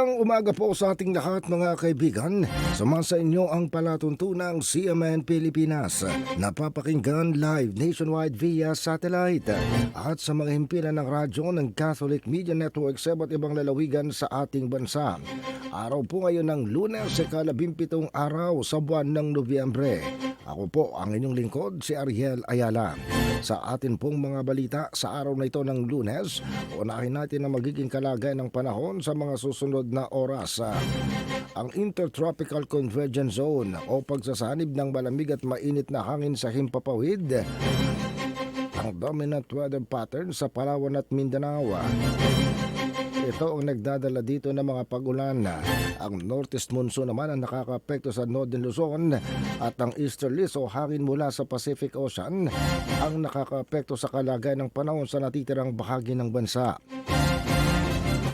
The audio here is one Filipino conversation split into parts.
Magandang umaga po sa ating lahat mga kaibigan. Sumasa inyo ang palatuntunang CMN Pilipinas. Napapakinggan live nationwide via satellite at sa mga himpilan ng radyo ng Catholic Media Network sa iba't ibang lalawigan sa ating bansa. Araw po ngayon ng lunes sa kalabimpitong araw sa buwan ng Nobyembre. Ako po ang inyong lingkod si Ariel Ayala. Sa atin pong mga balita sa araw na ito ng lunes, unahin natin ang magiging kalagayan ng panahon sa mga susunod na oras. Ang Intertropical Convergence Zone o pagsasanib ng malamig at mainit na hangin sa himpapawid ang dominant weather pattern sa Palawan at Mindanao. Ito ang nagdadala dito ng mga pag-ulan. Ang northeast monsoon naman ang nakakapekto sa Northern Luzon at ang easterlies o hangin mula sa Pacific Ocean ang nakakapekto sa kalagayan ng panahon sa natitirang bahagi ng bansa.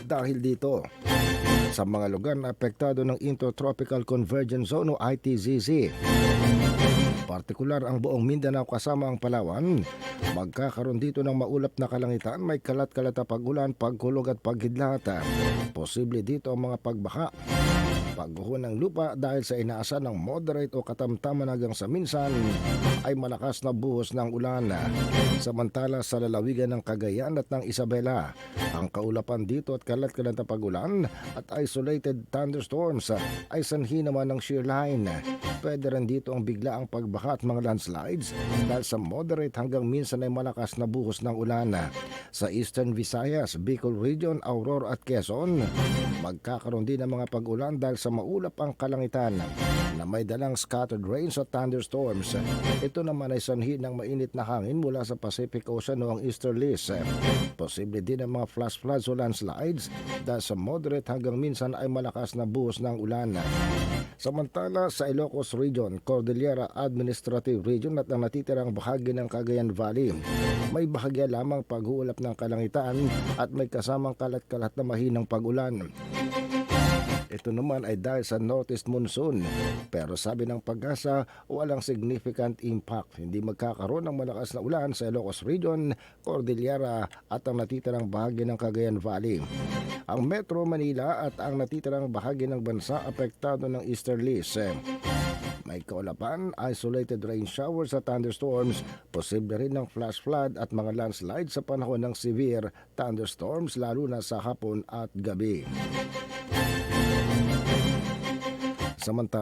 Dahil dito, sa mga lugar na apektado ng Intertropical Convergence Zone o ITZZ, partikular ang buong Mindanao kasama ang Palawan, magkakaroon dito ng maulap na kalangitan, may kalat-kalat na pag-ulan, pagkulog at paghidlat. Posible dito ang mga pagbaha, pagguho ng lupa dahil sa inaasan ng moderate o katamtaman hanggang sa minsan ay malakas na buhos ng ulan. Samantala sa lalawigan ng Cagayan at ng Isabela, ang kaulapan dito at kalat-kalat na pagulan at isolated thunderstorms ay sanhi naman ng shear line. Pwede rin dito ang bigla ang pagbaha at mga landslides dahil sa moderate hanggang minsan ay malakas na buhos ng ulan. Sa Eastern Visayas, Bicol Region, Aurora at Quezon, magkakaroon din ng mga pag-ulan dahil sa maulap ang kalangitan na may dalang scattered rains at thunderstorms. Ito naman ay sanhi ng mainit na hangin mula sa Pacific Ocean o ang easterlies. Posible din ang mga flash floods o landslides dahil sa moderate hanggang minsan ay malakas na buhos ng ulan. Samantala sa Ilocos Region, Cordillera Administrative Region at ang natitirang bahagi ng Cagayan Valley, may bahagya lamang pag-uulap ng kalangitan at may kasamang kalat-kalat na mahinang pag-ulan. Ito naman ay dahil sa northeast monsoon. Pero sabi ng pag-asa, walang significant impact. Hindi magkakaroon ng malakas na ulan sa Ilocos Region, Cordillera at ang natitirang bahagi ng Cagayan Valley. Ang Metro Manila at ang natitirang bahagi ng bansa apektado ng easterlies. May kaulapan, isolated rain showers at thunderstorms, posible rin ng flash flood at mga landslide sa panahon ng severe thunderstorms lalo na sa hapon at gabi. Samantala,